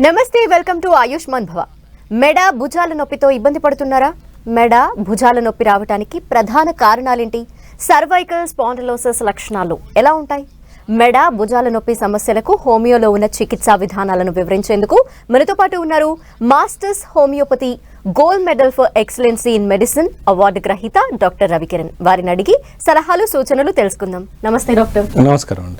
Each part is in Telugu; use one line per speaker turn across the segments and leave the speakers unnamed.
నమస్తే వెల్కమ్ టు ఆయుష్మాన్ భవ మెడ భుజాల నొప్పితో ఇబ్బంది పడుతున్నారా? మెడ భుజాల నొప్పి రావడానికి ప్రధాన కారణాలేంటి? సర్వైకల్ స్పాండిలోసిస్ లక్షణాలు ఎలా ఉంటాయి? మెడ భుజాల నొప్పి సమస్యలకు హోమియోలో ఉన్న చికిత్సా విధానాలను వివరించేందుకు మనతో పాటు ఉన్నారు masters homeopathy gold medal for excellency in medicine award గ్రహీత డాక్టర్ రవికిరణ్. వారిని అడిగి సలహాలు సూచనలు తెలుసుకుందాం. నమస్తే డాక్టర్.
నమస్కారం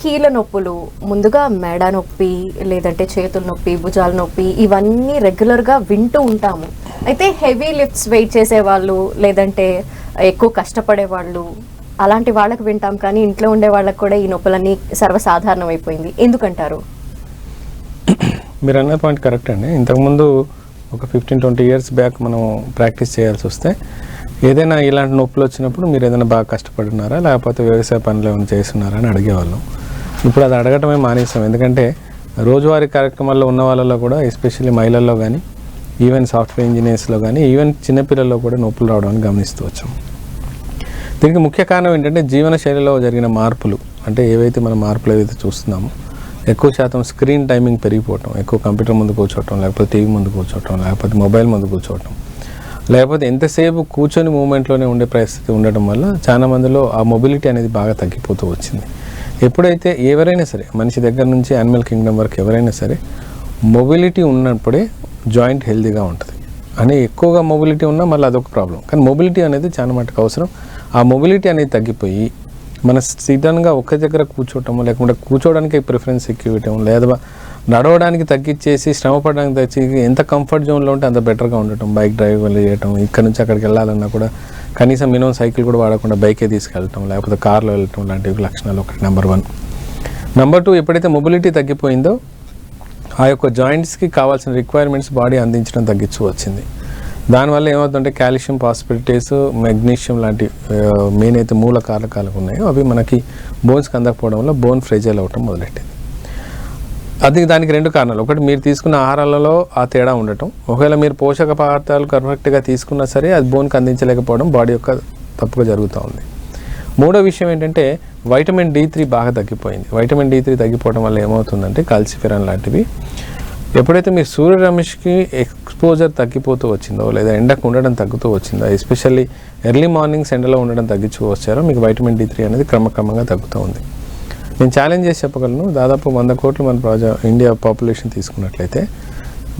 కీళ్ళ నొప్పులు ముందుగా మెడ నొప్పి లేదంటే చేతుల నొప్పి భుజాల నొప్పి ఇవన్నీ రెగ్యులర్గా వింటూ ఉంటాము. అయితే హెవీ లిఫ్ట్స్ వెయిట్ చేసే వాళ్ళు లేదంటే ఎక్కువ కష్టపడే వాళ్ళు అలాంటి వాళ్ళకు వింటాం కానీ ఇంట్లో ఉండే వాళ్ళకు కూడా ఈ నొప్పులన్నీ సర్వసాధారణం అయిపోయింది. ఎందుకంటారు?
మీరు అన్న పాయింట్ కరెక్ట్ అండి. ఇంతకుముందు ఒక ఫిఫ్టీన్ ట్వంటీ ఇయర్స్ బ్యాక్ మనం ప్రాక్టీస్ చేయాల్సి వస్తే ఏదైనా ఇలాంటి నొప్పులు వచ్చినప్పుడు మీరు ఏదైనా బాగా కష్టపడున్నారా? లేకపోతే వ్యవసాయ పనులు ఏమైనా చేస్తున్నారా అని అడిగేవాళ్ళం. ఇప్పుడు అది అడగటమే మానేస్తాం ఎందుకంటే రోజువారీ కార్యక్రమాల్లో ఉన్న వాళ్ళలో కూడా ఎస్పెషల్లీ మహిళల్లో కానీ ఈవెన్ సాఫ్ట్వేర్ ఇంజనీర్స్లో కానీ ఈవెన్ చిన్నపిల్లల్లో కూడా నొప్పులు రావడానికి గమనిస్తూ వచ్చాం. దీనికి ముఖ్య కారణం ఏంటంటే జీవన శైలిలో జరిగిన మార్పులు. అంటే ఏవైతే మనం మార్పులు ఏవైతే చూస్తున్నామో ఎక్కువ శాతం స్క్రీన్ టైమింగ్ పెరిగిపోవటం ఎక్కువ కంప్యూటర్ ముందు కూర్చోవటం లేకపోతే టీవీ ముందు కూర్చోవటం లేకపోతే మొబైల్ ముందు కూర్చోవటం లేకపోతే ఎంతసేపు కూర్చొని మూమెంట్లోనే ఉండే పరిస్థితి ఉండటం వల్ల చాలా మందిలో ఆ మొబిలిటీ అనేది బాగా తగ్గిపోతూ వచ్చింది. ఎప్పుడైతే ఎవరైనా సరే మనిషి దగ్గర నుంచి యానిమల్ కింగ్డమ్ వరకు ఎవరైనా సరే మొబిలిటీ ఉన్నప్పుడే జాయింట్ హెల్తీగా ఉంటుంది. అని ఎక్కువగా మొబిలిటీ ఉన్నా మళ్ళీ అదొక ప్రాబ్లం కానీ మొబిలిటీ అనేది చాలా మటుకు అవసరం. ఆ మొబిలిటీ అనేది తగ్గిపోయి మన సడన్గా ఒక్క దగ్గర కూర్చోవటం లేకుంటే కూర్చోవడానికి ప్రిఫరెన్స్ ఎక్కువ ఇవ్వటం లేదా నడవడానికి తగ్గించేసి శ్రమ పడడానికి తగ్గించి ఎంత కంఫర్ట్ జోన్లో ఉంటే అంత బెటర్గా ఉండటం బైక్ డ్రైవ్ చేయటం ఇక్కడ నుంచి అక్కడికి వెళ్ళాలన్నా కూడా కనీసం మినిమం సైకిల్ కూడా వాడకుండా బైకే తీసుకెళ్ళటం లేకపోతే కార్లో వెళ్ళటం లాంటివి లక్షణాలు ఒకటి నెంబర్ వన్ నెంబర్ టూ ఎప్పుడైతే మొబిలిటీ తగ్గిపోయిందో ఆ యొక్క జాయింట్స్కి కావాల్సిన రిక్వైర్మెంట్స్ బాడీ అందించడం తగ్గించు వచ్చింది. దానివల్ల ఏమవుతుందంటే కాల్షియం పాస్పిలిటీస్ మెగ్నీషియం లాంటి మెయిన్ అయితే మూల కారకాలు ఉన్నాయో. అవి మనకి బోన్స్కి అందకపోవడం వల్ల బోన్ ఫ్రెజైల్ అవ్వటం మొదలెట్టింది. అది దానికి రెండు కారణాలు. ఒకటి మీరు తీసుకున్న ఆహారాలలో ఆ తేడా ఉండటం. ఒకవేళ మీరు పోషక పదార్థాలు కరెక్ట్గా తీసుకున్నా సరే అది బోన్కి అందించలేకపోవడం బాడీ యొక్క తప్పుగా జరుగుతూ ఉంది. మూడో విషయం ఏంటంటే వైటమిన్ డి త్రీ బాగా తగ్గిపోయింది. వైటమిన్ డి త్రీ తగ్గిపోవడం వల్ల ఏమవుతుందంటే కాల్సిఫెరాన్ లాంటివి. ఎప్పుడైతే మీ సూర్యరమేష్కి ఎక్స్పోజర్ తగ్గిపోతూ వచ్చిందో లేదా ఎండకు ఉండడం తగ్గుతూ వచ్చిందో ఎస్పెషల్లీ ఎర్లీ మార్నింగ్స్ ఎండలో ఉండడం తగ్గించుకు వచ్చారో మీకు వైటమిన్ డి త్రీ అనేది క్రమక్రమంగా తగ్గుతూ ఉంది. నేను ఛాలెంజ్ చేసి చెప్పగలను. దాదాపు వంద కోట్లు మన ప్రజా ఇండియా పాపులేషన్ తీసుకున్నట్లయితే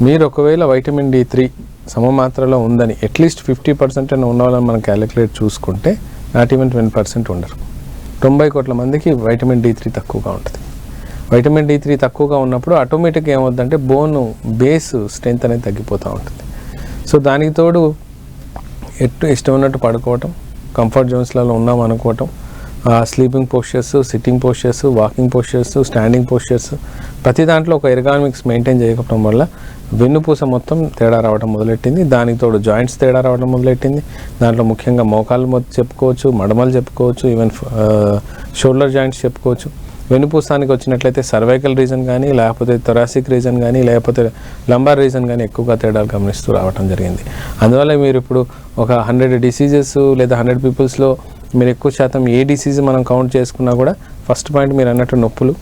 మీరు ఒకవేళ వైటమిన్ డి త్రీ సమమాత్రలో ఉందని అట్లీస్ట్ ఫిఫ్టీ పర్సెంట్ అని ఉన్న వాళ్ళని మనం క్యాలిక్యులేట్ చూసుకుంటే నాట్ ఈవెన్ ట్వంటీ పర్సెంట్ ఉండరు. తొంభై కోట్ల మందికి వైటమిన్ డి త్రీ తక్కువగా ఉంటుంది. వైటమిన్ డి త్రీ తక్కువగా ఉన్నప్పుడు ఆటోమేటిక్గా ఏమవుతుందంటే బోన్ బేస్ స్ట్రెంత్ అనేది తగ్గిపోతూ ఉంటుంది. సో దానికి తోడు ఎట్టు ఇష్టం ఉన్నట్టు పడుకోవటం కంఫర్ట్ జోన్స్లలో ఉన్నాం అనుకోవటం sleeping postures sitting postures walking postures standing postures ప్రతి దాంట్లో ఒక ఎర్గానమిక్స్ మెయింటైన్ చేయకపోవడం వల్ల వెన్నుపూస మొత్తం తేడా రావడం మొదలెట్టింది. దానికి తోడు జాయింట్స్ తేడా రావడం మొదలెట్టింది. దాంట్లో ముఖ్యంగా మోకాలు మొత్తం చెప్పుకోవచ్చు మడమలు చెప్పుకోవచ్చు ఈవెన్ షోల్డర్ జాయింట్స్ చెప్పుకోవచ్చు. వెన్నుపూసానికి వచ్చినట్లయితే సర్వైకల్ రీజన్ కానీ లేకపోతే థొరాసిక్ రీజన్ కానీ లేకపోతే లంబార్ రీజన్ కానీ ఎక్కువగా తేడాలు గమనిస్తూ రావడం జరిగింది. అందువల్ల మీరు ఇప్పుడు ఒక హండ్రెడ్ డిసీజెస్ లేదా హండ్రెడ్ పీపుల్స్లో మీరు ఎక్కువ శాతం ఏ డిసీజ్ మనం కౌంట్ చేసుకున్నా కూడా ఫస్ట్ పాయింట్ మీరు అన్నట్టు నొప్పులు.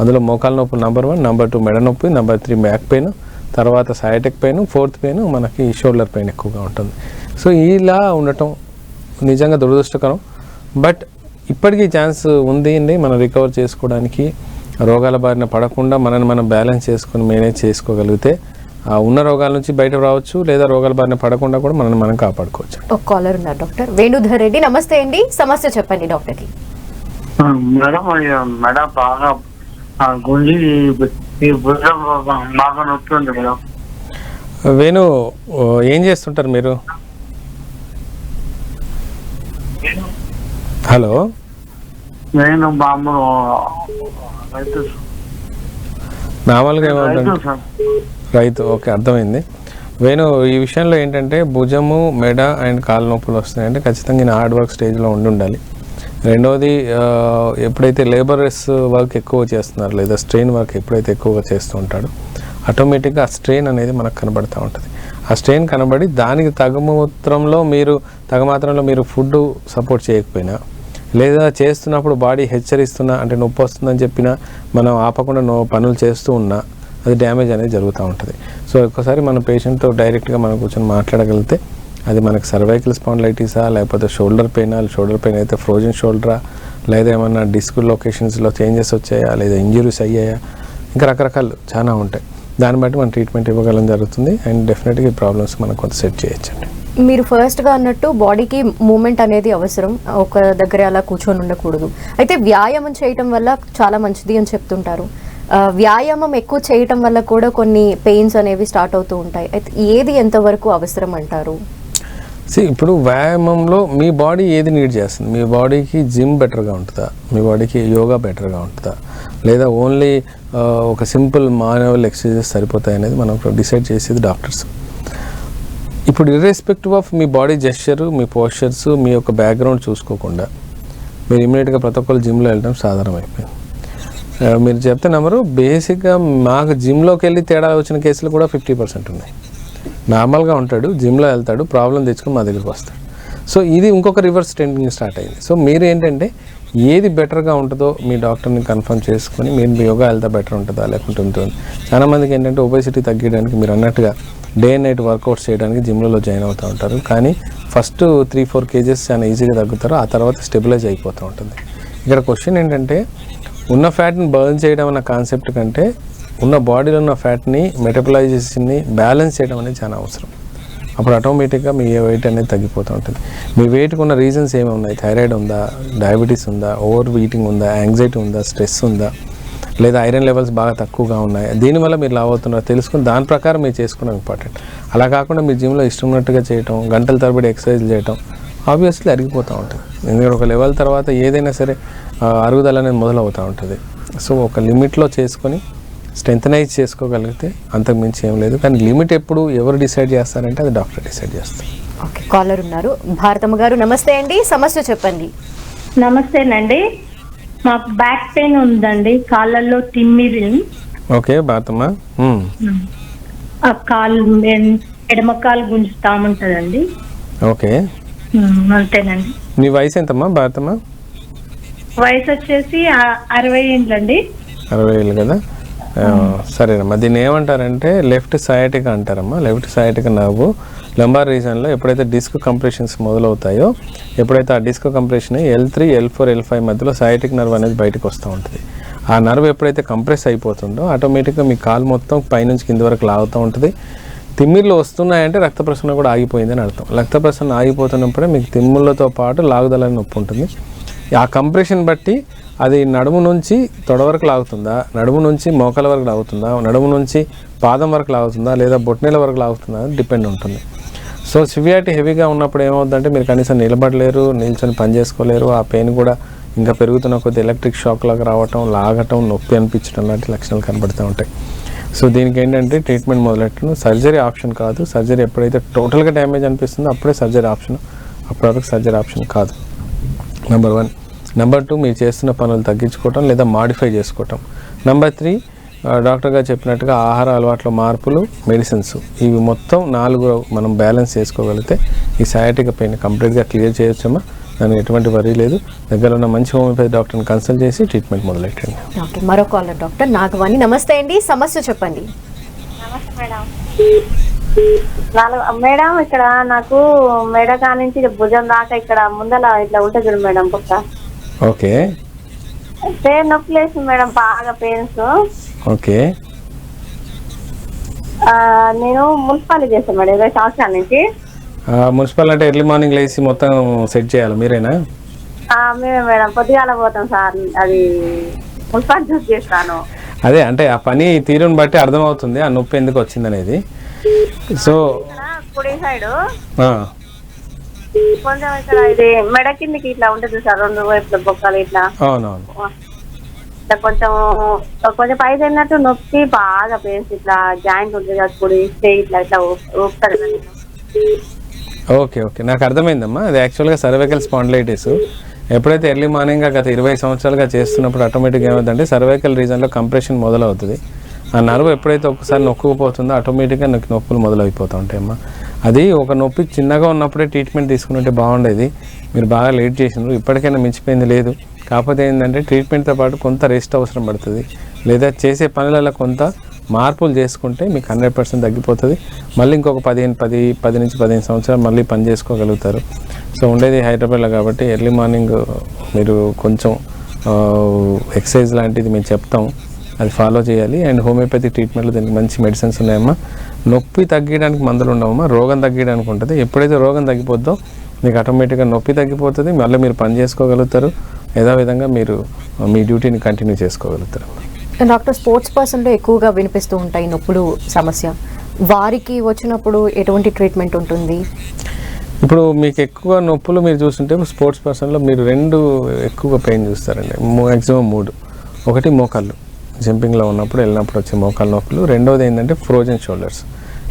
అందులో మోకాల నొప్పులు నెంబర్ వన్ నెంబర్ టూ మెడ నొప్పి నెంబర్ త్రీ బ్యాక్ పెయిన్ తర్వాత సయాటిక్ పెయిన్ ఫోర్త్ పెయిన్ మనకి షోల్డర్ పెయిన్ ఎక్కువగా ఉంటుంది. సో ఇలా ఉండటం నిజంగా దురదృష్టకరం. బట్ ఇప్పటికీ ఛాన్స్ ఉంది అండి మనం రికవర్ చేసుకోవడానికి. రోగాల బారిన పడకుండా మనని మనం బ్యాలెన్స్ చేసుకొని మేనేజ్ చేసుకోగలిగితే ఉన్న రోగాల నుంచి బయట రావచ్చు లేదా రోగాల బారిన పడకుండా కూడా మనల్ని మనం కాపాడుకోవచ్చు.
ఒక కాలర్ ఉన్నారు డాక్టర్. వేణుధర్ రెడ్డి నమస్తే అండి. సమస్య చెప్పండి డాక్టర్కి.
మేడం మేడం బాగా గుంజి బాగా నొప్పి ఉంది మేడం.
వేణు ఏం చేస్తుంటారు మీరు? హలో.
నేను మామూలు రైతు
ఏమవుతుంది
సార్.
రైతు ఓకే అర్థమైంది. వేణు ఈ విషయంలో ఏంటంటే భుజము మెడ అండ్ కాళ్ళ నొప్పులు వస్తున్నాయంటే ఖచ్చితంగా నేను హార్డ్ వర్క్ స్టేజ్లో ఉండి ఉండాలి రెండవది ఎప్పుడైతే లేబరర్స్ వర్క్ ఎక్కువ చేస్తున్నారు లేదా స్ట్రెయిన్ వర్క్ ఎప్పుడైతే ఎక్కువగా చేస్తూ ఉంటాడో ఆటోమేటిక్గా ఆ స్ట్రెయిన్ అనేది మనకు కనబడుతూ ఉంటుంది. ఆ స్ట్రెయిన్ కనబడి దానికి తగమాత్రంలో మీరు తగమాత్రంలో మీరు ఫుడ్ సపోర్ట్ చేయకపోయినా లేదా చేస్తున్నప్పుడు బాడీ హెచ్చరిస్తున్నా అంటే నొప్పి వస్తుందని చెప్పినా మనం ఆపకుండా నో పనులు చేస్తూ ఉన్నా అది డ్యామేజ్ అనేది జరుగుతూ ఉంటుంది. సో ఒక్కసారి మన పేషెంట్తో డైరెక్ట్గా మనం కూర్చొని మాట్లాడగలిగితే అది మనకు సర్వైకల్ స్పాండ్లైటిసా లేకపోతే షోల్డర్ పెయిన్ షోల్డర్ పెయిన్ అయితే ఫ్రోజన్ షోల్డరా లేదా ఏమన్నా డిస్క్ లొకేషన్స్లో చేంజెస్ వచ్చాయా లేదా ఇంజురీస్ అయ్యాయా ఇంకా రకరకాలు చాలా ఉంటాయి. దాన్ని బట్టి మనం ట్రీట్మెంట్ ఇవ్వగలం జరుగుతుంది. అండ్ డెఫినెట్గా ఈ ప్రాబ్లమ్స్ మనం కొంత సెట్ చేయొచ్చండి.
మీరు ఫస్ట్గా అన్నట్టు బాడీకి మూమెంట్ అనేది అవసరం. ఒక దగ్గర అలా కూర్చొని ఉండకూడదు. అయితే వ్యాయామం చేయటం వల్ల చాలా మంచిది అని చెప్తుంటారు. వ్యాయామం ఎక్కువ చేయటం వల్ల కూడా కొన్ని పెయిన్స్ అనేవి స్టార్ట్ అవుతూ ఉంటాయి. అయితే ఏది ఎంతవరకు అవసరం అంటారు?
ఇప్పుడు వ్యాయామంలో మీ బాడీ ఏది నీడ్ చేస్తుంది? మీ బాడీకి జిమ్ బెటర్గా ఉంటుందా? మీ బాడీకి యోగా బెటర్గా ఉంటుందా? లేదా ఓన్లీ ఒక సింపుల్ మాన్యువల్ ఎక్సర్సైజెస్ సరిపోతాయి అనేది మనం డిసైడ్ చేసేది డాక్టర్స్. ఇప్పుడు ఇర్రెస్పెక్టివ్ ఆఫ్ మీ బాడీ జెస్చర్ మీ పోస్చర్స్ మీ యొక్క బ్యాక్గ్రౌండ్ చూసుకోకుండా మీరు ఇమీడియట్గా ప్రతి ఒక్కరు జిమ్లో వెళ్ళడం సాధారణమైపోయింది. మీరు చెప్తే నెంబరు. బేసిక్గా మాకు జిమ్లోకి వెళ్ళి తేడా వచ్చిన కేసులు కూడా ఫిఫ్టీ పర్సెంట్ ఉన్నాయి. నార్మల్గా ఉంటాడు జిమ్లో వెళ్తాడు ప్రాబ్లం తెచ్చుకుని మా దగ్గరికి వస్తాడు. సో ఇది ఇంకొక రివర్స్ ట్రెండింగ్ స్టార్ట్ అయింది. సో మీరు ఏంటంటే ఏది బెటర్గా ఉంటుందో మీ డాక్టర్ని కన్ఫర్మ్ చేసుకొని మీరు మీ యోగా వెళ్తే బెటర్ ఉంటుందా లేకుంటే ఉంటుంది? చాలా మందికి ఏంటంటే ఒబేసిటీ తగ్గడానికి మీరు అన్నట్టుగా డే అండ్ నైట్ వర్కౌట్స్ చేయడానికి జిమ్లలో జాయిన్ అవుతూ ఉంటారు. కానీ ఫస్ట్ త్రీ ఫోర్ కేజెస్ చాలా ఈజీగా తగ్గుతారు. ఆ తర్వాత స్టెబిలైజ్ అయిపోతూ ఉంటుంది. ఇక్కడ క్వశ్చన్ ఏంటంటే ఉన్న ఫ్యాట్ని బర్న్ చేయడం అన్న కాన్సెప్ట్ కంటే ఉన్న బాడీలో ఉన్న ఫ్యాట్ని మెటబలైజేషన్ని బ్యాలెన్స్ చేయడం అనేది చాలా అవసరం. అప్పుడు ఆటోమేటిక్గా మీ వెయిట్ అనేది తగ్గిపోతూ ఉంటుంది. మీ వెయిట్కి ఉన్న రీజన్స్ ఏమి ఉన్నాయి థైరాయిడ్ ఉందా? డయాబెటీస్ ఉందా? ఓవర్ ఈటింగ్ ఉందా? యాంగ్జైటీ ఉందా? స్ట్రెస్ ఉందా? లేదా ఐరన్ లెవెల్స్ బాగా తక్కువగా ఉన్నాయి? దీనివల్ల మీరు లావ్ అవుతున్నారు. తెలుసుకుని దాని ప్రకారం మీరు చేసుకోవడం ఇంపార్టెంట్ అలా కాకుండా మీ జిమ్లో ఇష్టం ఉన్నట్టుగా చేయటం గంటల తరబడి ఎక్సర్సైజ్ చేయటం ఆబ్వియస్లీ అరిగిపోతూ ఉంటుంది. ఎందుకంటే ఒక లెవెల్ తర్వాత ఏదైనా సరే అరుగుదల అనేది మొదలవుతూ ఉంటుంది. సో ఒక లిమిట్లో చేసుకొని స్ట్రెంథనైజ్ చేసుకోగలిగితే అంతకు మించి ఏం లేదు. కానీ లిమిట్ ఎప్పుడు ఎవరు డిసైడ్ చేస్తారంటే అది డాక్టర్ డిసైడ్ చేస్తారు.
ఓకే కాలర్ ఉన్నారు. భారతమ్మ గారు నమస్తే అండి. సమస్య చెప్పండి.
నమస్తేనండి. మాకు బ్యాక్ పెయిన్ ఉందండి. కాళ్ళల్లో తిమ్మిరి
ఓకే భారతమ్మ.
కాలు మెన్- ఎడమ కాలు గుంజుతాముంటదండి
ఓకే.
ఉమ్, అంతేనండి.
నీ వయసు ఎంతమ్మా భారతమ్మ?
వయసు వచ్చేసి అరవై ఏళ్ళండి
అరవై ఏళ్ళు కదా? సరేనమ్మా. దీన్ని ఏమంటారంటే లెఫ్ట్ సయాటిక్ అంటారమ్మా. లెఫ్ట్ సయాటిక్ నవ్వు. లంబార్ రీజన్లో ఎప్పుడైతే డిస్క్ కంప్రెషన్స్ మొదలవుతాయో ఎప్పుడైతే ఆ disc compression L three L four L five మధ్యలో సయాటిక్ నర్వ్ అనేది బయటకు వస్తూ ఉంటుంది. ఆ నర్వ్ ఎప్పుడైతే కంప్రెస్ అయిపోతుందో ఆటోమేటిక్గా మీ కాలు మొత్తం పైనుంచి కింద వరకు లాగుతూ ఉంటుంది. తిమ్మిర్లు వస్తున్నాయంటే రక్త ప్రసరణ కూడా ఆగిపోయిందని అర్థం. రక్త ప్రసరణ ఆగిపోతున్నప్పుడే మీకు తిమ్ముళ్ళతో పాటు లాగుదలని నొప్పి ఉంటుంది. ఆ కంప్రెషన్ బట్టి అది నడుము నుంచి తొడ వరకు లాగుతుందా? నడుము నుంచి మోకాల వరకు లాగుతుందా? నడుము నుంచి పాదం వరకు లాగుతుందా? లేదా బొట్నెల వరకు లాగుతుందా? అని డిపెండ్ ఉంటుంది. సో సివియారిటీ హెవీగా ఉన్నప్పుడు ఏమవుతుందంటే మీరు కనీసం నిలబడలేరు నిల్చొని పని చేసుకోలేరు ఆ పెయిన్ కూడా ఇంకా పెరుగుతున్న కొద్ది ఎలక్ట్రిక్ షాక్ లాగా రావటం లాగటం నొప్పి అనిపించడం లాంటి లక్షణాలు కనబడుతూ ఉంటాయి. సో దీనికి ఏంటంటే ట్రీట్మెంట్ మొదలెట్టడం సర్జరీ ఆప్షన్ కాదు. సర్జరీ ఎప్పుడైతే టోటల్గా డ్యామేజ్ అనిపిస్తుందో అప్పుడే సర్జరీ ఆప్షన్ అప్పటివరకు సర్జరీ ఆప్షన్ కాదు. నెంబర్ వన్ నెంబర్ టూ మీరు చేస్తున్న పనులు తగ్గించుకోవటం లేదా మాడిఫై చేసుకోవటం. నెంబర్ త్రీ డాక్టర్ గారు చెప్పినట్టుగా ఆహార అలవాట్ల మార్పులు మెడిసిన్స్ ఇవి మొత్తం నాలుగు మనం బ్యాలెన్స్ చేసుకోగలిగితే ఈ సయాటిక్ పెయిన్ కంప్లీట్గా క్లియర్ చేయొచ్చమ్మా. దానికి ఎటువంటి వరీ లేదు. దగ్గర ఉన్న మంచి హోమియోపతి డాక్టర్ని కన్సల్ట్ చేసి ట్రీట్మెంట్ మొదలెట్టండి.
ఓకే మరో కాలర్ డాక్టర్ నాగవాణి నమస్తే అండి. సమస్య చెప్పండి.
నమస్తే మేడం. నాలుగు మేడం ఇక్కడ నాకు మెడ కానించి భుజం దాకా ఇక్కడ ముందల ఇట్లా ఉంటుంది చూడు మేడం పక్క.
ఓకే.
పేరు నొప్పి లేసింది మేడం బాగా పెయిన్స్.
ఓకే.
నేను మున్సిపాలిటీ చేస్తాను మేడం ఇరవై సంవత్సరాల నుంచి.
మున్సిపల్ అంటే ఎర్లీ మార్నింగ్ లేచి మొత్తం సెట్ చేయాలి మీరేనా?
మేమే మేడం పొద్దుగాల పోతాం సార్ అది మున్సిపాలిటీ చూసి చేస్తాను.
అదే అంటే ఆ పని తీరుని బట్టి అర్థమవుతుంది ఆ నొప్పి ఎందుకు వచ్చిందనేది. సో
కుడి సైడ్. కొంచెం ఇక్కడ ఇది మెడ కిందకి ఇట్లా ఉంటుంది సార్ రెండు వైపుల బొక్కలు ఇట్లా.
అవునవును.
ఇట్లా కొంచెం కొంచెం పై తిన్నట్టు నొప్పి బాగా పెయిన్స్ ఇట్లా జాయింట్ ఉంటుంది కదా కుడి ఇట్లా ఇట్లా ఊప్- ఊపుతారు.
Okay okay. నాకు అర్థమైందమ్మా. అది యాక్చువల్గా సర్వైకల్ స్పాండిలైటిస్ ఎప్పుడైతే ఎర్లీ మార్నింగ్గా గత ఇరవై సంవత్సరాలుగా చేస్తున్నప్పుడు ఆటోమేటిక్గా ఏమవుతుందంటే సర్వైకల్ రీజన్లో కంప్రెషన్ మొదలవుతుంది. ఆ నర్వ్ ఎప్పుడైతే ఒక్కసారి నొక్కుపోతుందో ఆటోమేటిక్గా నాకు నొప్పులు మొదలైపోతూ ఉంటాయమ్మా అది ఒక నొప్పి చిన్నగా ఉన్నప్పుడే ట్రీట్మెంట్ తీసుకుంటే బాగుండేది. మీరు బాగా లేట్ చేసినారు ఇప్పటికైనా మించిపోయింది లేదు. కాకపోతే ఏంటంటే ట్రీట్మెంట్తో పాటు కొంత రెస్ట్ అవసరం పడుతుంది. లేదా చేసే పనులలో కొంత మార్పులు చేసుకుంటే మీకు హండ్రెడ్ పర్సెంట్ తగ్గిపోతుంది. మళ్ళీ ఇంకొక పదిహేను పది పది నుంచి పదిహేను సంవత్సరాలు మళ్ళీ పని చేసుకోగలుగుతారు. సో ఉండేది హైదరాబాద్లో కాబట్టి ఎర్లీ మార్నింగ్ మీరు కొంచెం ఎక్సర్సైజ్ లాంటిది మేము చెప్తాం. అది ఫాలో చేయాలి. అండ్ హోమియోపతి ట్రీట్మెంట్లో దీనికి మంచి మెడిసిన్స్ ఉన్నాయమ్మా. నొప్పి తగ్గడానికి మందులు ఉండవమ్మా. రోగం తగ్గడానికి ఉంటుంది. ఎప్పుడైతే రోగం తగ్గిపోద్దో మీకు ఆటోమేటిక్గా నొప్పి తగ్గిపోతుంది. మళ్ళీ మీరు పని చేసుకోగలుగుతారు. యథావిధంగా మీరు మీ డ్యూటీని కంటిన్యూ చేసుకోగలుగుతారు.
డాక్టర్ స్పోర్ట్స్ పర్సన్లో ఎక్కువగా వినిపిస్తూ ఉంటాయి నొప్పులు సమస్య. వారికి వచ్చినప్పుడు ఎటువంటి ట్రీట్మెంట్ ఉంటుంది?
ఇప్పుడు మీకు ఎక్కువ నొప్పులు మీరు చూస్తుంటే స్పోర్ట్స్ పర్సన్లో మీరు రెండు ఎక్కువగా పెయిన్ చూస్తారండి. మ్యాక్సిమం మూడు. ఒకటి మోకాళ్ళు. జంపింగ్లో ఉన్నప్పుడు వెళ్ళినప్పుడు వచ్చే మోకాలు నొప్పులు. రెండోది ఏంటంటే ఫ్రోజన్ షోల్డర్స్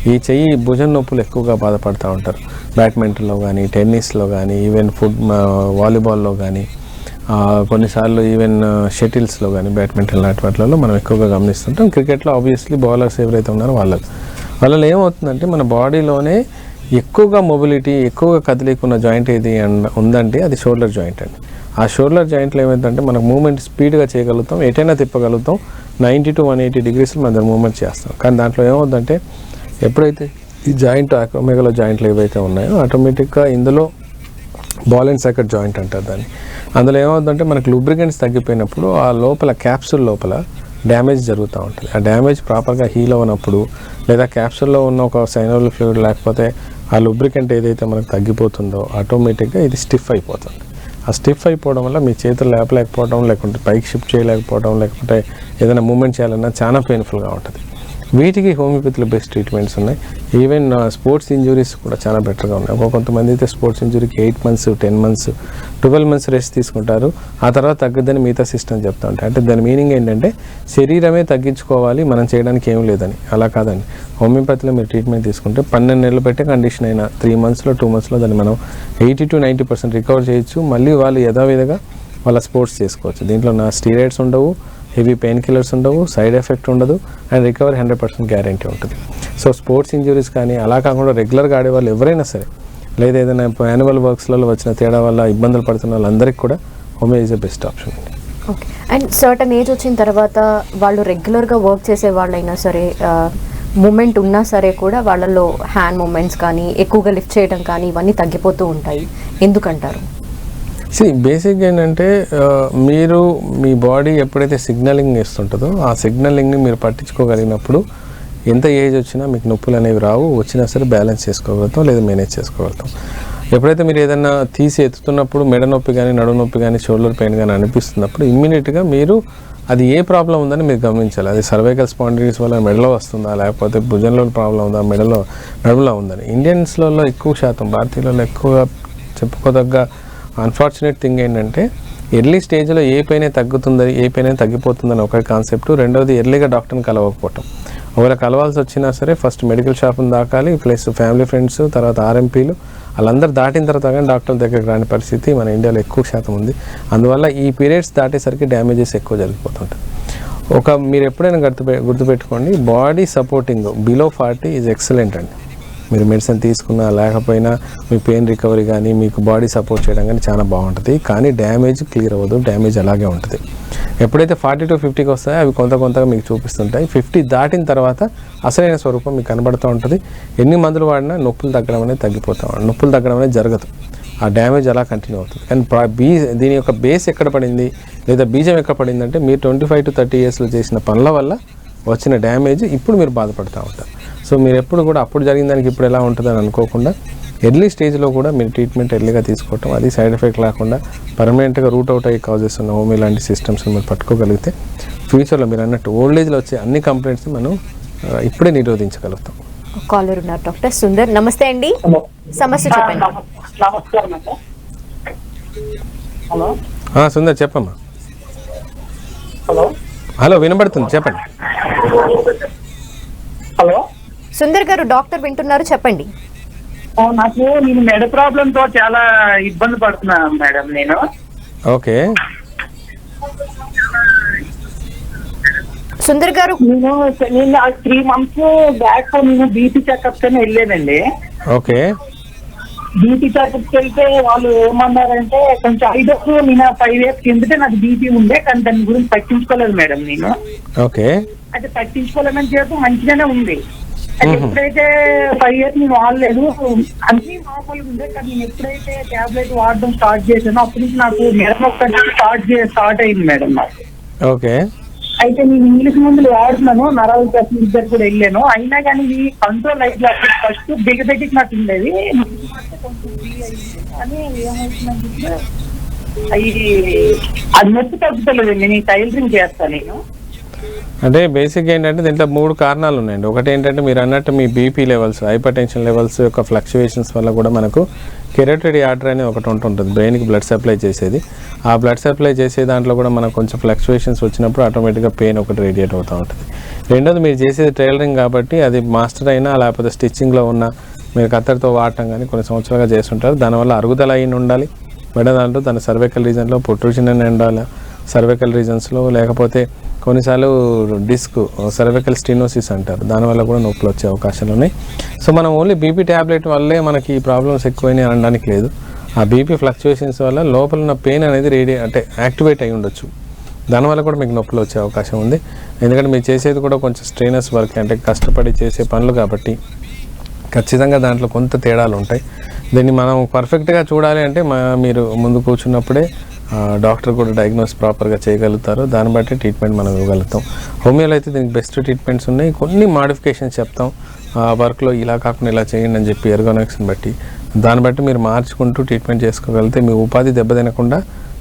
ఈ చెయ్యి భుజం నొప్పులు ఎక్కువగా బాధపడుతూ ఉంటారు. బ్యాడ్మింటన్లో కానీ టెన్నిస్లో కానీ ఈవెన్ ఫుట్ వాలీబాల్లో కానీ కొన్నిసార్లు ఈవెన్ షటిల్స్లో కానీ బ్యాడ్మింటన్ లాంటి వాటిలో మనం ఎక్కువగా గమనిస్తుంటాం. క్రికెట్లో ఆబ్వియస్లీ బౌలర్స్ ఎవరైతే ఉన్నారో వాళ్ళకి వాళ్ళలో ఏమవుతుందంటే మన బాడీలోనే ఎక్కువగా మొబిలిటీ ఎక్కువగా కదిలీకున్న జాయింట్ ఏది ఉందంటే అది షోల్డర్ జాయింట్ అండి. ఆ షోల్డర్ జాయింట్లో ఏమైందంటే మనకు మూమెంట్ స్పీడ్గా చేయగలుగుతాం ఎటైనా తిప్పగలుగుతాం నైంటీ టు వన్ ఎయిటీ డిగ్రీస్లో మనం మూమెంట్ చేస్తాం. కానీ దాంట్లో ఏమవుతుందంటే ఎప్పుడైతే ఈ జాయింట్ ఆక్రమేగల జాయింట్లు ఏవైతే ఉన్నాయో ఆటోమేటిక్గా ఇందులో బాల్ అండ్ సైకట్ జాయింట్ అంటారు దాన్ని. అందులో ఏమవుతుందంటే మనకు లూబ్రికెంట్స్ తగ్గిపోయినప్పుడు ఆ లోపల క్యాప్సూల్ లోపల డ్యామేజ్ జరుగుతూ ఉంటుంది. ఆ డ్యామేజ్ ప్రాపర్గా హీల్ అవ్వనప్పుడు లేదా క్యాప్సూల్లో ఉన్న ఒక సైనోల్ ఫ్లూయిడ్ లేకపోతే ఆ లుబ్రికెంట్ ఏదైతే మనకు తగ్గిపోతుందో ఆటోమేటిక్గా ఇది స్టిఫ్ అయిపోతుంది. ఆ స్టిఫ్ అయిపోవడం వల్ల మీ చేతులు లేపలేకపోవడం లేకుంటే పైకి షిఫ్ట్ చేయలేకపోవడం లేకుంటే ఏదైనా మూమెంట్ చేయాలన్నా చాలా పెయిన్ఫుల్గా ఉంటుంది. వీటికి హోమియోపతిలో బెస్ట్ ట్రీట్మెంట్స్ ఉన్నాయి. ఈవెన్ స్పోర్ట్స్ ఇంజురీస్ కూడా చాలా బెటర్గా ఉన్నాయి. ఒక కొంతమంది అయితే sports ఇంజురీకి eight months ten months twelve months rest తీసుకుంటారు. ఆ తర్వాత తగ్గదని మిగతా సిస్టమ్ చెప్తా ఉంటాయి. అంటే దాని మీనింగ్ ఏంటంటే శరీరమే తగ్గించుకోవాలి మనం చేయడానికి ఏం లేదని. అలా కాదండి. హోమియోపతిలో మీరు ట్రీట్మెంట్ తీసుకుంటే పన్నెండు నెలలు పెట్టే కండిషన్ అయినా త్రీ మంత్స్లో టూ మంత్స్లో దాన్ని మనం eighty to ninety percent recover చేయొచ్చు. మళ్ళీ వాళ్ళు యథావిధిగా వాళ్ళ స్పోర్ట్స్ చేసుకోవచ్చు. దీంట్లో నా స్టీరాయిడ్స్ ఉండవు. హెవీ పెయిన్ కిల్లర్స్ ఉండవు సైడ్ ఎఫెక్ట్ ఉండదు and recovery hundred percent guarantee ఉంటుంది. సో స్పోర్ట్స్ ఇంజురీస్ కానీ అలా కాకుండా రెగ్యులర్గా ఆడే వాళ్ళు ఎవరైనా సరే లేదా ఏదైనా యాన్యువల్ వర్క్స్లలో వచ్చిన తేడా వల్ల ఇబ్బందులు పడుతున్న వాళ్ళందరికీ కూడా homeo is the best option అండి.
ఓకే. అండ్ సర్టన్ ఏజ్ వచ్చిన తర్వాత వాళ్ళు రెగ్యులర్గా వర్క్ చేసే వాళ్ళైనా సరే మూమెంట్ ఉన్నా సరే కూడా వాళ్ళలో హ్యాండ్ మూమెంట్స్ కానీ ఎక్కువగా లిఫ్ట్ చేయడం కానీ ఇవన్నీ తగ్గిపోతూ ఉంటాయి. ఎందుకంటారు?
సి బేసిక్ ఏంటంటే మీరు మీ బాడీ ఎప్పుడైతే సిగ్నలింగ్ ఇస్తుంటుందో ఆ సిగ్నలింగ్ని మీరు పట్టించుకోగలిగినప్పుడు ఎంత ఏజ్ వచ్చినా మీకు నొప్పులు అనేవి రావు. వచ్చినా సరే బ్యాలెన్స్ చేసుకోగలుగుతాం లేదా మేనేజ్ చేసుకోగలుగుతాం. ఎప్పుడైతే మీరు ఏదైనా తీసి ఎత్తుతున్నప్పుడు మెడ నొప్పి కానీ నడు నొప్పి కానీ షోల్డర్ పెయిన్ కానీ అనిపిస్తున్నప్పుడు ఇమ్మీడియట్గా మీరు అది ఏ ప్రాబ్లం ఉందని మీరు గమనించాలి. అది సర్వైకల్ స్పాండిటీస్ వల్ల మెడలో వస్తుందా లేకపోతే భుజంలో ప్రాబ్లం ఉందా మెడలో నడుములో ఉందని ఇండియన్స్లలో ఎక్కువ శాతం భారతీయులలో ఎక్కువగా చెప్పుకోదగ్గ అన్ఫార్చునేట్ థింగ్ ఏంటంటే ఎర్లీ స్టేజ్లో ఏ పైన తగ్గుతుందని ఏ పైన తగ్గిపోతుందని ఒక కాన్సెప్ట్ రెండవది ఎర్లీగా డాక్టర్ని కలవకపోవటం. ఒకవేళ కలవాల్సి వచ్చినా సరే ఫస్ట్ మెడికల్ షాప్ని దాకాలి ప్లస్ ఫ్యామిలీ ఫ్రెండ్స్ తర్వాత ఆర్ఎంపీలు వాళ్ళందరూ దాటిన తర్వాత కానీ డాక్టర్ దగ్గరికి రాని పరిస్థితి మన ఇండియాలో ఎక్కువ శాతం ఉంది. అందువల్ల ఈ పీరియడ్స్ దాటేసరికి డ్యామేజెస్ ఎక్కువ జరిగిపోతుంటాయి. ఒక మీరు ఎప్పుడైనా గుర్తుపె గుర్తుపెట్టుకోండి body supporting below forty is excellent అండి. మీరు మెడిసిన్ తీసుకున్నా లేకపోయినా మీ పెయిన్ రికవరీ కానీ మీకు బాడీ సపోర్ట్ చేయడం కానీ చాలా బాగుంటుంది. కానీ డ్యామేజ్ క్లియర్ అవ్వదు డ్యామేజ్ అలాగే ఉంటుంది. ఎప్పుడైతే ఫార్టీ టు ఫిఫ్టీకి వస్తాయో అవి కొంత కొంతగా మీకు చూపిస్తుంటాయి. ఫిఫ్టీ దాటిన తర్వాత అసలైన స్వరూపం మీకు కనబడుతూ ఉంటుంది. ఎన్ని మందులు వాడినా నొప్పులు తగ్గడం అనేది తగ్గిపోతా నొప్పులు తగ్గడం అనేది జరగదు. ఆ డ్యామేజ్ అలా కంటిన్యూ అవుతుంది. అండ్ ప్రా- బీ దీని యొక్క బేస్ ఎక్కడ పడింది లేదా బీజం ఎక్కడ పడింది అంటే మీరు ట్వంటీ ఫైవ్ టు థర్టీ ఇయర్స్లో చేసిన పనుల వల్ల వచ్చిన డ్యామేజ్ ఇప్పుడు మీరు బాధపడుతూ ఉంటారు. సో మీరు ఎప్పుడు కూడా అప్పుడు జరిగిన దానికి ఇప్పుడు ఎలా ఉంటుందని అనుకోకుండా ఎర్లీ స్టేజ్లో కూడా మీరు ట్రీట్మెంట్ ఎర్లీగా తీసుకోవటం అది సైడ్ ఎఫెక్ట్ లేకుండా పర్మనెంట్గా రూట్ అవుట్ అయ్యే కాజెస్ ఉన్న హోమ్ ఇలాంటి సిస్టమ్స్ని మీరు పట్టుకోగలిగితే ఫ్యూచర్లో మీరు అన్నట్టు ఓల్డ్ ఏజ్లో వచ్చే అన్ని కంప్లైంట్స్ని మనం ఇప్పుడే నిరోధించగలుగుతాం.
కాలర్ ఉన్నారు డాక్టర్ సుందర్. నమస్తే అండి. సమస్య చెప్పండి.
నమస్కారం అండి హలో.
ఆ, సుందర్ చెప్పమ్మా.
హలో.
హలో వినబడుతుంది చెప్పండి.
హలో.
సుందర్ గారు డాక్టర్ వింటున్నారు చెప్పండి.
నాకు నేను మెడ ప్రాబ్లం తో చాలా ఇబ్బంది పడుతున్నాను మేడం నేను.
ఓకే.
సుందర్ గారు
నేను నేను త్రీ మంత్స్ బ్యాక్ నేను బీపీ చెకప్ అని వెళ్ళానండి
ఓకే.
బీపీ చెకప్కి వెళ్తే వాళ్ళు ఏమన్నారంటే కొంచెం ఐదు నేను ఫైవ్ ఇయర్స్ కిందటే నాకు బీపీ ఉండే కానీ దాని గురించి పట్టించుకోలేదు మేడం నేను.
ఓకే.
అయితే పట్టించుకోలేమని చెప్పి మంచిగానే ఉంది. అది ఎప్పుడైతే ఫైవ్ ఇయర్స్ నేను వాడలేదు అన్ని మామూలుగా ఉండే కానీ నేను ఎప్పుడైతే టాబ్లెట్ వాడడం స్టార్ట్ చేశానో అప్పటి నుంచి నాకు మెడ ఒక్కటి స్టార్ట్ స్టార్ట్ అయింది మేడం నాకు.
ఓకే.
అయితే నేను ఇంగ్లీష్ మందులు వాడుతున్నాను నరాల ఇద్దరు కూడా వెళ్ళాను. అయినా కానీ ఇది కంట్రోల్ అయితే ఫస్ట్ బిగ నాకు ఉండేది. కానీ ఏమవుతుందంటే అది నొప్పి తగ్గుతలేదండి నేను టైలరింగ్ చేస్తాను నేను.
అంటే బేసిక్ ఏంటంటే దీంట్లో మూడు కారణాలు ఉన్నాయండి. ఒకటి ఏంటంటే మీరు అన్నట్టు మీ BP levels hypertension levels యొక్క ఫ్లక్చువేషన్స్ వల్ల కూడా మనకు కెరోటరీ ఆర్డర్ అనేది ఒకటి ఉంటుంటుంది బ్రెయిన్కి బ్లడ్ సప్లై చేసేది. ఆ బ్లడ్ సప్లై చేసే దాంట్లో కూడా మనకు కొంచెం ఫ్లక్చువేషన్స్ వచ్చినప్పుడు ఆటోమేటిక్గా పెయిన్ ఒకటి రేడియేట్ అవుతూ ఉంటుంది. రెండోది మీరు చేసేది టైలరింగ్ కాబట్టి అది మాస్టర్ అయినా లేకపోతే స్టిచ్చింగ్లో ఉన్న మీరు కత్తెరతో వాడటం కానీ కొన్ని సంవత్సరాలుగా చేస్తుంటారు. దానివల్ల అరుగుదల అయిన ఉండాలి. మెడ దాంట్లో తన సర్వైకల్ రీజన్లో పొట్రూషన్ అని ఉండాలి. సర్వైకల్ రీజన్స్లో లేకపోతే కొన్నిసార్లు డిస్క్ సర్వైకల్ స్టీనోసిస్ అంటారు. దానివల్ల కూడా నొప్పులు వచ్చే అవకాశాలు ఉన్నాయి. సో మనం ఓన్లీ బీపీ ట్యాబ్లెట్ వల్లే మనకి ఈ ప్రాబ్లమ్స్ ఎక్కువైనాయి అనడానికి లేదు. ఆ బీపీ ఫ్లక్చుయేషన్స్ వల్ల లోపల ఉన్న పెయిన్ అనేది రేడి అంటే యాక్టివేట్ అయి ఉండొచ్చు. దానివల్ల కూడా మీకు నొప్పులు వచ్చే అవకాశం ఉంది. ఎందుకంటే మీరు చేసేది కూడా కొంచెం స్ట్రెయినస్ వర్క్ అంటే కష్టపడి చేసే పనులు కాబట్టి ఖచ్చితంగా దాంట్లో కొంత తేడాలు ఉంటాయి. దీన్ని మనం పర్ఫెక్ట్గా చూడాలి అంటే మా మీరు ముందు కూర్చున్నప్పుడే డాక్టర్ కూడా డయాగ్నోస్ ప్రాపర్గా చేయగలుగుతారు. దాన్ని బట్టి ట్రీట్మెంట్ మనం ఇవ్వగలుగుతాం. హోమియోలో అయితే దీనికి బెస్ట్ ట్రీట్మెంట్స్ ఉన్నాయి. కొన్ని మాడిఫికేషన్స్ చెప్తాం. ఆ వర్క్లో ఇలా కాకుండా ఇలా చేయండి అని చెప్పి ఎర్గోనాక్స్ని బట్టి. దాన్ని బట్టి మీరు మార్చుకుంటూ ట్రీట్మెంట్ చేసుకోగలిగితే మీ ఉపాధి దెబ్బతినకుండా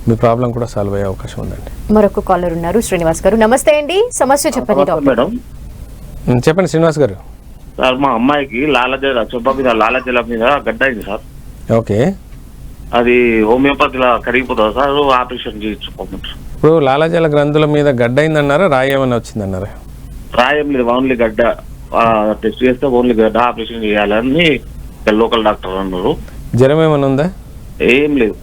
మీ ప్రాబ్లం కూడా సాల్వ్ అయ్యే అవకాశం ఉందండి.
మరొక కాలర్ ఉన్నారు శ్రీనివాస్ గారు. నమస్తే అండి. సమస్య చెప్పండి డాక్టర్.
మేడం.
చెప్పండి శ్రీనివాస్ గారు.
సార్ మా అమ్మాయికి లాలజల చుబ్బ మీద లాలజల మీద గడ్డ అయింది సార్.
ఓకే.
అది హోమియోపతిలో కరిగిపోతుంది సార్ ఆపరేషన్ చేయించుకోమంటారు.
ఇప్పుడు లాలాజల గ్రంథుల మీద గడ్డ అయిందన్నారా రాయి ఏమన్నా వచ్చిందన్నారా?
రాయం లేదు ఓన్లీ గడ్డ టెస్ట్ చేస్తే ఓన్లీ గడ్డ ఆపరేషన్ చేయాలని లోకల్ డాక్టర్ అన్నారు.
జ్వరం ఏమైనా ఉందా?
ఏం లేదు.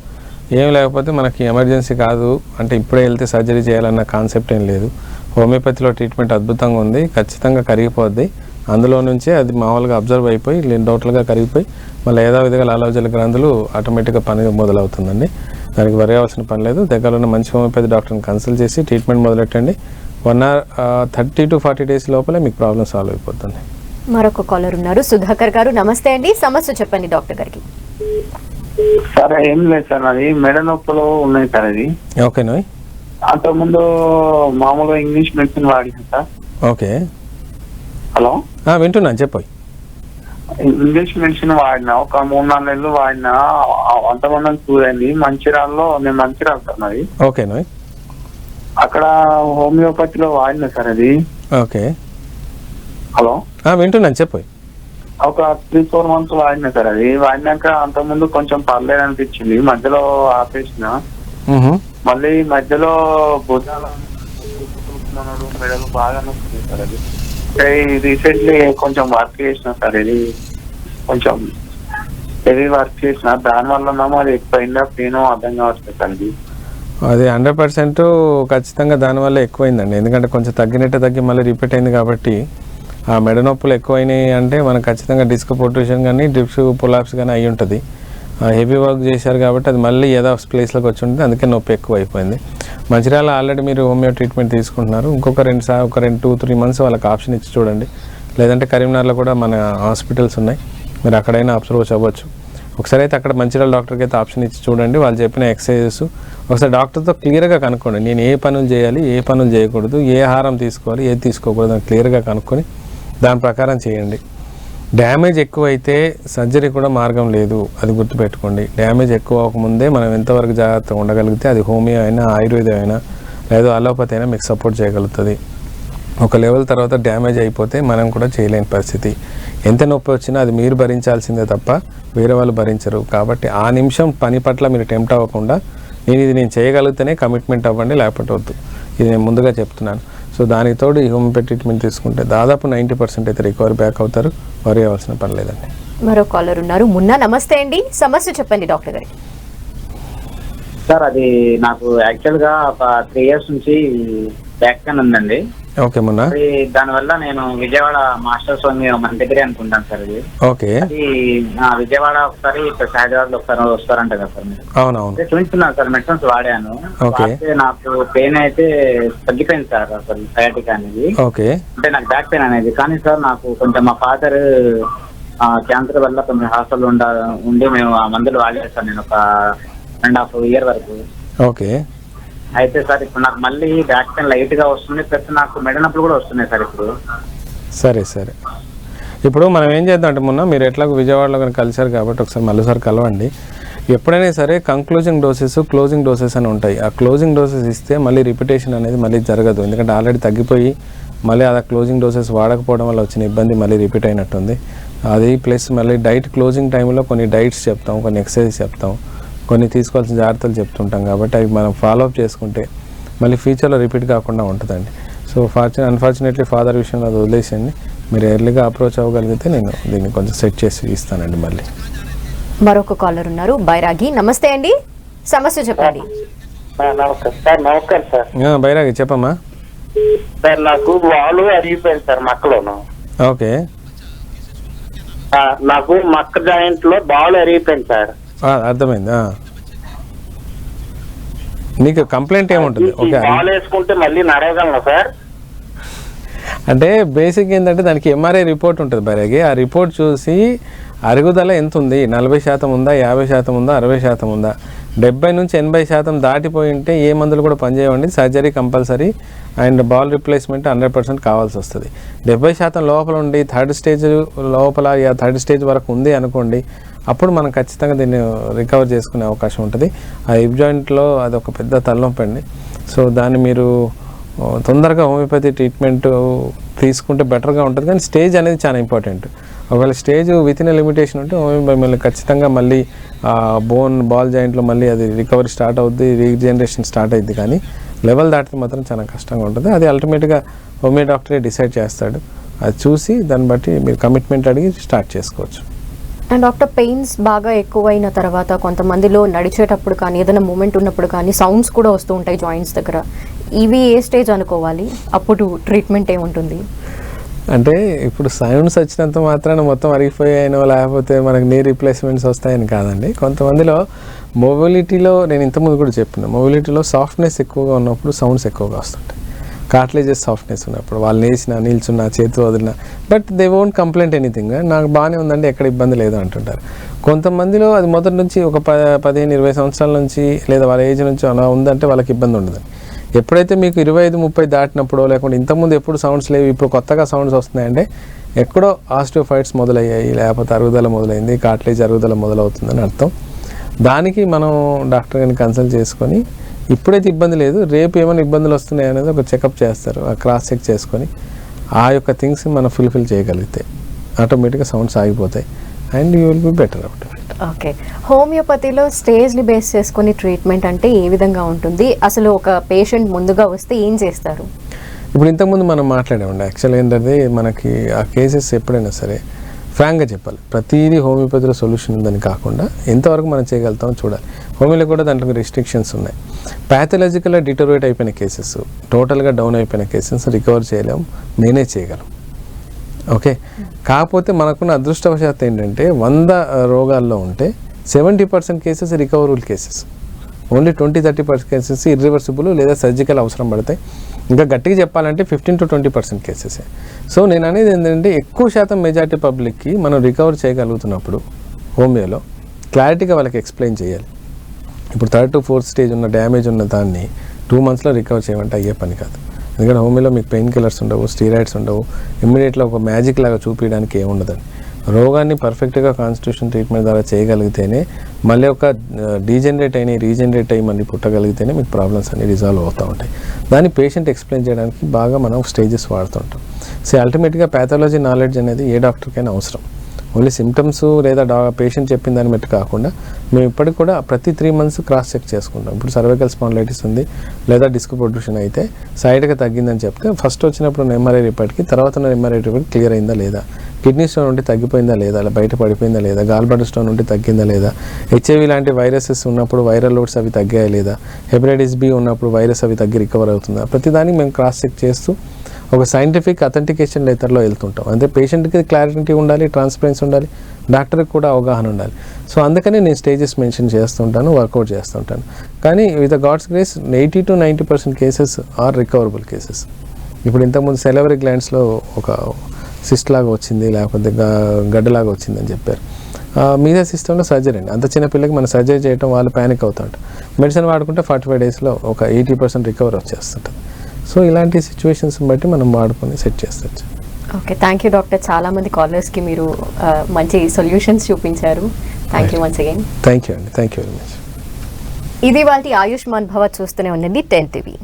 ఏం లేకపోతే మనకి ఎమర్జెన్సీ కాదు అంటే ఇప్పుడే వెళ్తే సర్జరీ చేయాలన్న కాన్సెప్ట్ ఏం లేదు. హోమియోపతిలో ట్రీట్మెంట్ అద్భుతంగా ఉంది ఖచ్చితంగా కరిగిపోద్ది. అందులో నుంచే అది మామూలుగా అబ్జర్వ్ అయిపోయి టోటల్గా కరిగిపోయి మళ్ళీ ఏదో విధంగా లాలవజల గ్రంథులు ఆటోమేటిక్గా పని మొదలవుతుందండి. దానికి వరి అవ్వాల్సిన పని లేదు. దగ్గర ఉన్న మంచి హోమియోపతి డాక్టర్ని కన్సల్ట్ చేసి treatment మొదలెట్టండి. One hour thirty to forty days లోపలే మీకు ప్రాబ్లం సాల్వ్ అయిపోతుంది
మరొక కాలర్ ఉన్నారు. సుధాకర్ గారు నమస్తే అండి. సమస్య చెప్పండి డాక్టర్ గారికి.
సార్ ఏం లేదు సార్. అది మెడ నొప్పులు ఉన్నాయి సార్ అది.
ఓకేనా
అంతకుముందు మామూలుగా ఇంగ్లీష్ మెడిసిన్ వాడినా సార్.
ఓకే.
హలో?
వింటున్నాను చెప్పు.
ఇంగ్లీష్ మెడిసిన్ వాడినా ఒక మూడు నాలుగు నెలలు వాడినా అంతమంది చూడండి మంచిర్యాలలో నేను మంచిర్యాల సార్ మరి.
ఓకేనా
అక్కడ హోమియోపతిలో వాడినా సార్ అది.
ఓకే.
హలో?
వింటున్నాను చెప్పు.
ఒక త్రీ ఫోర్ మంత్స్ వాడినా సార్ అది. వాడినాక అంతకుముందు కొంచెం పర్లేదు అనిపించింది. మధ్యలో ఆపేసిన. మళ్ళీ మధ్యలో భుజాల మెడలు బాగా నొస్తుంది సార్ అది. రీసెంట్లీ కొంచెం వర్క్ చేసిన సార్ ఇది కొంచెం హెవీ వర్క్ చేసిన దాని వల్ల అది ఎక్కువైందా? పెయిన్ అర్థం కావట్లేదు సార్ ఇది
అది హండ్రెడ్ పర్సెంట్ ఖచ్చితంగా దానివల్ల ఎక్కువైందండి. ఎందుకంటే కొంచెం తగ్గినట్టు తగ్గి మళ్ళీ రిపీట్ అయింది కాబట్టి ఆ మెడ నొప్పులు ఎక్కువైనాయి అంటే మనకు ఖచ్చితంగా డిస్క్ పొట్యూషన్ కానీ డిప్స్ పులాప్స్ కానీ అయి ఉంటుంది. హెవీ వర్క్ చేశారు కాబట్టి అది మళ్ళీ ఏదో ప్లేస్లోకి వచ్చి ఉంటుంది. అందుకే నొప్పి ఎక్కువ అయిపోయింది మంచిర్యాల ఆల్రెడీ మీరు హోమియో ట్రీట్మెంట్ తీసుకుంటున్నారు. ఇంకొక రెండు సార్ ఒక రెండు టూ త్రీ మంత్స్ వాళ్ళకి ఆప్షన్ ఇచ్చి చూడండి. లేదంటే కరీంనగర్లో కూడా మన హాస్పిటల్స్ ఉన్నాయి. మీరు అక్కడైనా అబ్జర్వ్ అవ్వచ్చు. ఒకసారి అయితే అక్కడ మంచిర్యాల డాక్టర్కి అయితే ఆప్షన్ ఇచ్చి చూడండి. వాళ్ళు చెప్పిన ఎక్సర్సైజెస్ ఒకసారి డాక్టర్తో క్లియర్గా కనుక్కోండి. నేను ఏ పనులు చేయాలి ఏ పనులు చేయకూడదు ఏ ఆహారం తీసుకోవాలి ఏది తీసుకోకూడదు అని క్లియర్గా కనుక్కొని దాని ప్రకారం చేయండి. డ్యామేజ్ ఎక్కువైతే సర్జరీ కూడా మార్గం లేదు అది గుర్తుపెట్టుకోండి. డ్యామేజ్ ఎక్కువ అవ్వకముందే మనం ఎంతవరకు జాగ్రత్తగా ఉండగలిగితే అది హోమియో అయినా ఆయుర్వేదం అయినా లేదా అలోపతి అయినా మీకు సపోర్ట్ చేయగలుగుతుంది. ఒక లెవెల్ తర్వాత డ్యామేజ్ అయిపోతే మనం కూడా చేయలేని పరిస్థితి. ఎంత నొప్పి వచ్చినా అది మీరు భరించాల్సిందే తప్ప వేరే వాళ్ళు భరించరు. కాబట్టి ఆ నిమిషం పని పట్ల మీరు టెంప్ట్ అవ్వకుండా నేను ఇది నేను చేయగలిగితేనే కమిట్మెంట్ అవ్వండి లేకపోతే వద్దు. ఇది నేను ముందుగా చెప్తున్నాను. సో దానికి తోడు ఈ హోమియోపతి ట్రీట్మెంట్ తీసుకుంటే దాదాపు నైంటీ పర్సెంట్ అయితే రికవరీ బ్యాక్ అవుతారు. వరి అవ్వాల్సిన పని లేదండి.
మరో కాలర్ ఉన్నారు. మున్నా నమస్తే అండి. సమస్య చెప్పండి డాక్టర్ గారికి.
సార్ అది నాకు యాక్చువల్గా ఒక త్రీ ఇయర్స్ నుంచి బ్యాక్ పెయిన్ ఉందండి.
ఓకే మొన్న.
దానివల్ల నేను విజయవాడ మాస్టర్ స్వామి మన దగ్గరే అనుకుంటాను సార్ ఇది
ఓకే.
విజయవాడ ఒకసారి హైదరాబాద్లో ఒకసారి వస్తారంట కదా సార్ మీరు.
అవునవును.
చూపించున్నాను సార్ మెడిసిన్స్ వాడాను. నాకు పెయిన్ అయితే తగ్గిపోయింది సార్ అసలు సయాటిక్ అనేది.
ఓకే.
అంటే నాకు బ్యాక్ పెయిన్ అనేది. కానీ సార్ నాకు కొంచెం మా ఫాదర్ క్యాన్సర్ వల్ల కొంచెం హాస్టల్ ఉండ ఉండి మేము ఆ మందులు సార్ నేను ఒక అండ్ హాఫ్ ఇయర్ వరకు.
ఓకే.
అయితే సార్ ఇప్పుడు నాకు మళ్ళీ బ్యాక్ పెయిన్ లైట్గా వస్తుంది ప్లస్ నాకు మెడ నొప్పులు కూడా వస్తున్నాయి సార్ ఇప్పుడు.
సరే సరే. ఇప్పుడు మనం ఏం చేద్దాం అంటే మొన్న మీరు ఎట్లాగో విజయవాడలో కానీ కలిశారు కాబట్టి ఒకసారి మళ్ళీసారి కలవండి. ఎప్పుడైనా సరే కంక్లూజింగ్ డోసెస్ క్లోజింగ్ డోసెస్ అని ఉంటాయి. ఆ క్లోజింగ్ డోసెస్ ఇస్తే మళ్ళీ రిపిటేషన్ అనేది మళ్ళీ జరగదు. ఎందుకంటే ఆల్రెడీ తగ్గిపోయి మళ్ళీ ఆ క్లోజింగ్ డోసెస్ వాడకపోవడం వల్ల వచ్చిన ఇబ్బంది మళ్ళీ రిపీట్ అయినట్టుంది. అది ప్లస్ మళ్ళీ డైట్ క్లోజింగ్ టైంలో కొన్ని డైట్స్ చెప్తాం కొన్ని ఎక్సర్సైజ్ చెప్తాం. కొన్ని తీసుకోవాల్సిన జాగ్రత్తలు చెప్తుంటాం కాబట్టి అవి మనం ఫాలో అప్ చేసుకుంటే మళ్ళీ ఫ్యూచర్లో రిపీట్ కాకుండా ఉంటుందండి. సో ఫార్చునే అన్ఫార్చునేట్లీ ఫాదర్ విషయంలో అది వదిలేసండి మీరు ఎర్లీగా అప్రోచ్ అవ్వగలిగితే నేను దీన్ని కొంచెం సెట్ చేసి ఇస్తానండి మళ్ళీ.
మరొక కాలర్ ఉన్నారు బైరాగి. నమస్తే అండి. సమస్య చెప్పండి.
నమస్కారం సార్ నమస్కారం సార్.
ఆ, బైరాగి చెప్పమ్మా.
సార్ నాకు అరిగిపోయింది సార్ మక్కలోను.
ఓకే.
ఆ, నాకు మక్క జాయింట్లో బాల్ అరిగిపోయింది సార్.
అర్థమైంది. నీకు కంప్లైంట్ ఏముంటుంది? ఓకే.
బాల్ వేసుకుంటే మళ్ళీ నడవగలను సార్?
అంటే బేసిక్ ఏంటంటే దానికి ఎంఆర్ఐ రిపోర్ట్ ఉంటుంది బైరాగి. ఆ రిపోర్ట్ చూసి అరుగుదల ఎంత ఉంది నలభై శాతం ఉందా? యాభై శాతం ఉందా? అరవై శాతం ఉందా? డెబ్బై నుంచి ఎనభై శాతం దాటిపోయి ఉంటే ఏ మందులు కూడా పనిచేయవండి. Surgery compulsory and ball replacement hundred percent కావాల్సి వస్తుంది. డెబ్బై శాతం లోపల ఉండి థర్డ్ స్టేజ్ లోపల థర్డ్ స్టేజ్ వరకు ఉంది అనుకోండి అప్పుడు మనం ఖచ్చితంగా దీన్ని రికవర్ చేసుకునే అవకాశం ఉంటుంది. ఆ హిప్ జాయింట్లో అది ఒక పెద్ద తలనొప్పి అండి సో దాన్ని మీరు తొందరగా హోమియోపతి ట్రీట్మెంట్ తీసుకుంటే బెటర్గా ఉంటుంది. కానీ స్టేజ్ అనేది చాలా ఇంపార్టెంట్ ఒకవేళ స్టేజ్ విత్ ఇన్ లిమిటేషన్ ఉంటే హోమియోపతి మళ్ళీ ఖచ్చితంగా మళ్ళీ బోన్ బాల్ జాయింట్లో మళ్ళీ అది రికవరీ స్టార్ట్ అవుద్ది రీజనరేషన్ స్టార్ట్ అయింది కానీ లెవెల్ దాటితే మాత్రం చాలా కష్టంగా ఉంటుంది. అది అల్టిమేట్గా హోమియో డాక్టరే డిసైడ్ చేస్తాడు. అది చూసి దాన్ని బట్టి మీరు కమిట్మెంట్ అడిగి స్టార్ట్ చేసుకోవచ్చు.
అండ్ డాక్టర్ పెయిన్స్ బాగా ఎక్కువైన తర్వాత కొంతమందిలో నడిచేటప్పుడు కానీ ఏదైనా మూమెంట్ ఉన్నప్పుడు కానీ సౌండ్స్ కూడా వస్తూ ఉంటాయి జాయింట్స్ దగ్గర. ఇవి ఏ స్టేజ్ అనుకోవాలి? అప్పుడు ట్రీట్మెంట్ ఏముంటుంది?
అంటే ఇప్పుడు సౌండ్స్ వచ్చినంత మాత్రాన మొత్తం అరిగిపోయాయనో లేకపోతే మనకి నీ రీప్లేస్మెంట్స్ వస్తాయని కాదండి. కొంతమందిలో మొబిలిటీలో నేను ఇంతకుముందు కూడా చెప్పిన మొబిలిటీలో సాఫ్ట్నెస్ ఎక్కువగా ఉన్నప్పుడు సౌండ్స్ ఎక్కువగా వస్తుంటాయి. కాట్లేజెస్ సాఫ్ట్నెస్ ఉన్నప్పుడు వాళ్ళు వేసిన నిల్చున్న చేతి వదిలిన. But they won't complaint anything నాకు బాగానే ఉందండి ఎక్కడ ఇబ్బంది లేదు అంటుంటారు. కొంతమందిలో అది మొదటి నుంచి ఒక ప పదిహేను ఇరవై సంవత్సరాల నుంచి లేదా వాళ్ళ ఏజ్ నుంచి అలా ఉందంటే వాళ్ళకి ఇబ్బంది ఉండదు. ఎప్పుడైతే మీకు ఇరవై ఐదు ముప్పై దాటినప్పుడు లేకుంటే ఇంతకుముందు ఎప్పుడు సౌండ్స్ లేవు ఇప్పుడు కొత్తగా సౌండ్స్ వస్తున్నాయంటే ఎక్కడో ఆస్టియోఫైట్స్ మొదలయ్యాయి లేకపోతే అరుగుదల మొదలైంది కాట్లేజ్ అరుగుదల మొదలవుతుందని అర్థం. దానికి మనం డాక్టర్ గారిని కన్సల్ట్ చేసుకొని ఇప్పుడైతే ఇబ్బంది లేదు. రేపు ఏమైనా ఇబ్బందులు వస్తున్నాయి అనేది ఒక చెకప్ చేస్తారు. ఆ క్రాస్ చెక్ చేసుకొని ఆ యొక్క థింగ్స్ మనం ఫుల్ఫిల్ చేయగలిగితే ఆటోమేటిక్గా సౌండ్స్ ఆగిపోతాయి. And you will be better out
okay హోమియోపతిలో స్టేజ్ని బేస్ చేసుకుని ట్రీట్మెంట్ అంటే ఏ విధంగా ఉంటుంది? అసలు ఒక పేషెంట్ ముందుగా వస్తే ఏం చేస్తారు?
ఇప్పుడు ఇంతకుముందు మనం మాట్లాడామండి. యాక్చువల్ ఏంటంటే మనకి ఆ కేసెస్ ఎప్పుడైనా సరే ఫ్రాంక్గా చెప్పాలి. ప్రతిదీ హోమియోపతిలో సొల్యూషన్ ఉందని కాకుండా ఎంతవరకు మనం చేయగలుగుతామో చూడాలి. హోమియోలో కూడా దాంట్లో రిస్ట్రిక్షన్స్ ఉన్నాయి. ప్యాథలాజికల్గా డిటోరేట్ అయిపోయిన కేసెస్ టోటల్గా డౌన్ అయిపోయిన కేసెస్ రికవర్ చేయలేం. మేనేజ్ చేయగలం. ఓకే కాకపోతే మనకున్న అదృష్టవశాత్తు ఏంటంటే వంద రోగాల్లో ఉంటే seventy percent cases recoverable cases only twenty thirty percent cases irreversible లేదా సర్జికల్ అవసరం పడతాయి. ఇంకా గట్టిగా చెప్పాలంటే fifteen to twenty percent cases so నేను అనేది ఏంటంటే ఎక్కువ శాతం మెజార్టీ పబ్లిక్కి మనం రికవర్ చేయగలుగుతున్నప్పుడు హోమియోలో క్లారిటీగా వాళ్ళకి ఎక్స్ప్లెయిన్ చేయాలి. ఇప్పుడు థర్డ్ టు ఫోర్త్ స్టేజ్ ఉన్న డ్యామేజ్ ఉన్న దాన్ని టూ మంత్స్లో రికవర్ చేయమంటే అయ్యే పని కాదు. ఎందుకంటే హోమియోలో మీకు పెయిన్ కిల్లర్స్ ఉండవు స్టీరాయిడ్స్ ఉండవు ఇమ్మీడియట్లో ఒక మ్యాజిక్ లాగా చూపించడానికి ఏముండదని రోగాన్ని పర్ఫెక్ట్గా కాన్స్టిట్యూషన్ ట్రీట్మెంట్ ద్వారా చేయగలిగితేనే మళ్ళీ ఒక డీజనరేట్ అయిన రీజనరేట్ అయ్యి మళ్ళీ పుట్టగలిగితేనే మీకు ప్రాబ్లమ్స్ అన్ని రిజాల్వ్ అవుతూ ఉంటాయి. దాన్ని పేషెంట్ ఎక్స్ప్లెయిన్ చేయడానికి బాగా మనం స్టేజెస్ వాడుతుంటాం. సో అల్టిమేట్గా ప్యాథాలజీ నాలెడ్జ్ అనేది ఏ డాక్టర్కైనా అవసరం. ఓన్లీ సిమ్టమ్స్ లేదా డా పేషెంట్ చెప్పిన దాన్ని బట్టి కాకుండా మేము ఇప్పటికి కూడా ప్రతి త్రీ మంత్స్ క్రాస్ చెక్ చేసుకుంటాం. ఇప్పుడు సర్వైకల్ స్పాండ్లైటిస్ ఉంది లేదా డిస్క్ ప్రొడ్యూషన్ అయితే సైడ్గా తగ్గిందని చెప్తే ఫస్ట్ వచ్చినప్పుడు ఎంఆర్ఐ రిపోర్ట్కి తర్వాత ఎంఆర్ఐ రిపోర్ట్ క్లియర్ అయిందా లేదా? కిడ్నీ స్టోన్ ఉంటే తగ్గిపోయిందా లేదా? అలా బయట పడిపోయిందా లేదా? గాల్బర్డ్ స్టోన్ ఉంటే తగ్గిందా లేదా? హెచ్ఐవి లాంటి వైరసెస్ ఉన్నప్పుడు వైరల్ లోడ్స్ అవి తగ్గాయా లేదా? హెపటైటిస్ బి ఉన్నప్పుడు వైరస్ అవి తగ్గి రికవర్ అవుతుందా? ప్రతిదానికి మేము క్రాస్ చెక్ చేస్తూ ఒక సైంటిఫిక్ అథెంటికేషన్ లెటర్లో వెళ్తుంటాం. అంటే పేషెంట్కి క్లారిటీ ఉండాలి ట్రాన్స్పరెన్సీ ఉండాలి డాక్టర్కి కూడా అవగాహన ఉండాలి. సో అందుకనే నేను స్టేజెస్ మెన్షన్ చేస్తుంటాను వర్కౌట్ చేస్తుంటాను. కానీ with God's grace eighty to ninety percent cases are recoverable cases ఇప్పుడు ఇంతకుముందు సెలవరీ గ్లాండ్స్లో ఒక సిస్ట్ లాగా వచ్చింది లేకపోతే గడ్డలాగా వచ్చింది అని చెప్పారు. ఆ, మీద సిస్టంలో సర్జరీ అండి. అంత చిన్న పిల్లకి మనం సర్జరీ చేయడం వాళ్ళు ప్యానిక్ అవుతుంటారు. మెడిసిన్ వాడుకుంటే ఫార్టీ ఫైవ్ డేస్లో ఒక ఎయిటీ పర్సెంట్ రికవర్ వచ్చేస్తుంటుంది. సో ఇలాంటి సిచ్యువేషన్స్ బట్టి మనం వాడుకొని సెట్ చేస్తారు
ఓకే థ్యాంక్ యూ డాక్టర్ చాలా మంది కాలర్స్కి మీరు ఆ, మంచి సొల్యూషన్స్ చూపించారు. Thank you once again
thank you అండి. థ్యాంక్ యూ వెరీ మచ్
ఇది వాళ్ళ ఆయుష్మాన్ భవ చూస్తూనే ఉండండి. Ten TV